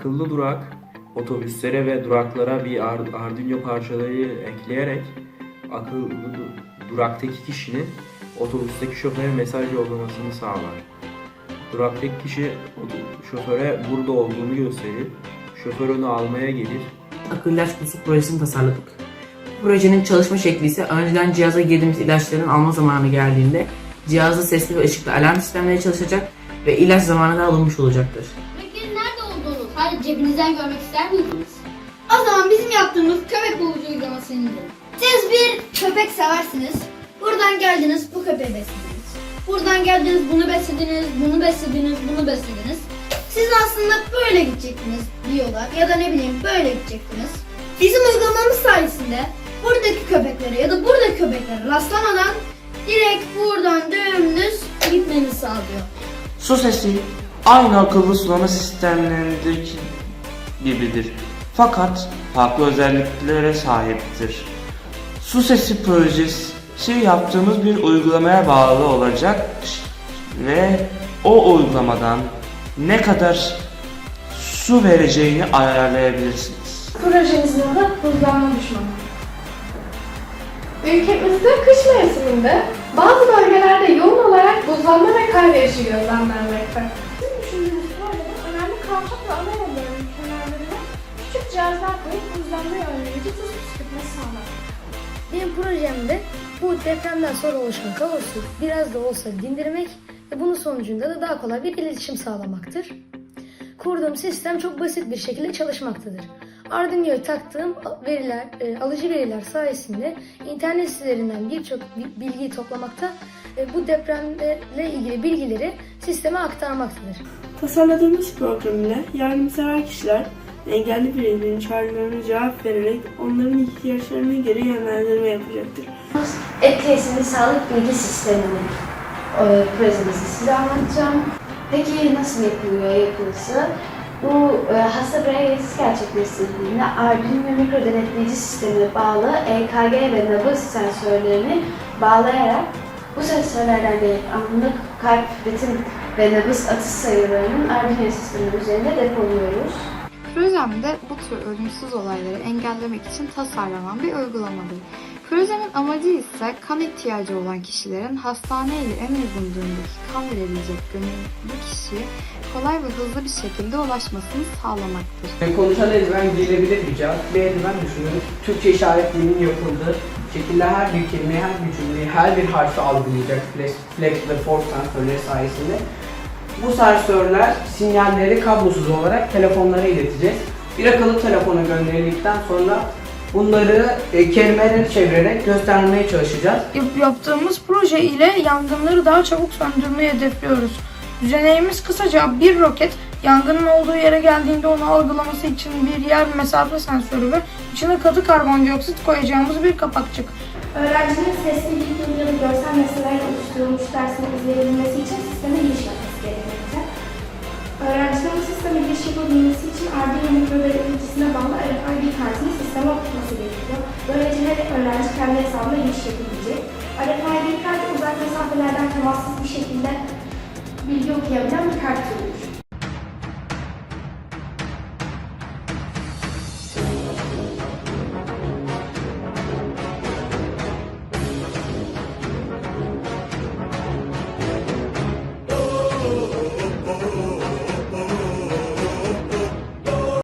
akıllı durak otobüslere ve duraklara bir Ar- Arduino parçaları ekleyerek akıllı du- duraktaki kişinin otobüsteki şoföre mesaj yollamasını sağlar. Duraktaki kişi şoföre burada olduğunu gösterir. Şoför onu almaya gelir. akıllı ilaç kutusu projesini tasarladık. Projenin çalışma şekli ise önceden cihaza girdiğimiz ilaçların alma zamanı geldiğinde cihazda sesli ve ışıklı alarm sistemleri çalışacak ve ilaç zamanında alınmış olacaktır. Sadece cebinizden görmek ister miydiniz? O zaman bizim yaptığımız köpek bulucu uygulamasını indirin. Siz bir köpek seversiniz. Buradan geldiniz bu köpeği beslediniz. Buradan geldiniz bunu beslediniz, bunu beslediniz, bunu beslediniz. Siz aslında böyle gidecektiniz bir yola ya da ne bileyim böyle gidecektiniz. Bizim uygulamamız sayesinde buradaki köpeklere ya da buradaki köpeklere rastlamadan direkt buradan dümdüz gitmenizi sağlıyor. Su sesi aynı akıllı sulama sistemlerindeki gibidir. Fakat farklı özelliklere sahiptir. Su sesi projesi yaptığımız bir uygulamaya bağlı olacak ve o uygulamadan ne kadar su vereceğini ayarlayabilirsiniz. Projemizin adı buzlanma düşmanı. Ülkemizde kış mevsiminde bazı bölgelerde yoğun olarak buzlanma ve kar yağışı gözlemlenmekte. Ve ana yollarının kenarlarına küçük cihazlar koyup buzlanmayı önleyici tuz püskürtmesi sağlar. Benim projemde bu depremden sonra oluşan kaosu biraz da olsa dindirmek ve bunun sonucunda da daha kolay bir iletişim sağlamaktır. Kurduğum sistem çok basit bir şekilde çalışmaktadır. Arduino'ya taktığım veriler, e, alıcı veriler sayesinde internet sitelerinden birçok bi- bilgiyi toplamakta bu depremlerle ilgili bilgileri sisteme aktarmaktadır. Tasarladığımız program ile yardımsever kişiler engelli bireylerin çağrılarına cevap vererek onların ihtiyaçlarına göre yönlendirme yapacaktır. Etkileşimli sağlık bilgi sistemini e, projemizi size anlatacağım. Peki nasıl yapılıyor yapılısı? Bu e, hasta birey yetkisi gerçekleştirdiğinde Arduino mikro denetleyici sistemine bağlı EKG ve nabız sensörlerini bağlayarak bu sensörlerden gelip anlık kalp, ritim ve nabız atış sayılarının Arduino sistemi üzerinde depoluyoruz. Projemde bu tür ölümsüz olayları engellemek için tasarlanan bir uygulamadır. Projenin amacı ise kan ihtiyacı olan kişilerin hastane ile en uygun durumdaki kan verebilecek gönüllü kişiye kolay ve hızlı bir şekilde ulaşmasını sağlamaktır. Konuşan eldiven giyilebilir bir cihaz. Bir eldiven düşünün. Türkçe işaret dilinin yapıldığı şekilde her bir kelimeyi, her bir cümleyi, her bir harfi algılayacak flex, flex ve force sensörleri sayesinde. Bu sensörler sinyalleri kablosuz olarak telefonlara ileteceğiz. Bir akıllı telefona gönderildikten sonra bunları e, kelimeleri çevirerek göstermeye çalışacağız. Yap- Yaptığımız proje ile yangınları daha çabuk söndürmeyi hedefliyoruz. Düzeneğimiz kısaca bir roket yangının olduğu yere geldiğinde onu algılaması için bir yer mesafe sensörü ve içine katı karbondioksit koyacağımız bir kapakçık. Öğrencinin sesli bilgi ya da görsel meselelerle oluşturulmuş dersini izleyebilmesi için sisteme giriş yapması gerekmekte. Öğrencilerin giriş yapabilmesi için Arduino mikro öğreticisine bağlı RFID kartını sisteme oturtması gerekiyor. Böylece her öğrenci kendi hesabına giriş yapabilecek. RFID kart uzak mesafelerden temassız bir şekilde bilgi okuyabilen bir kart türü.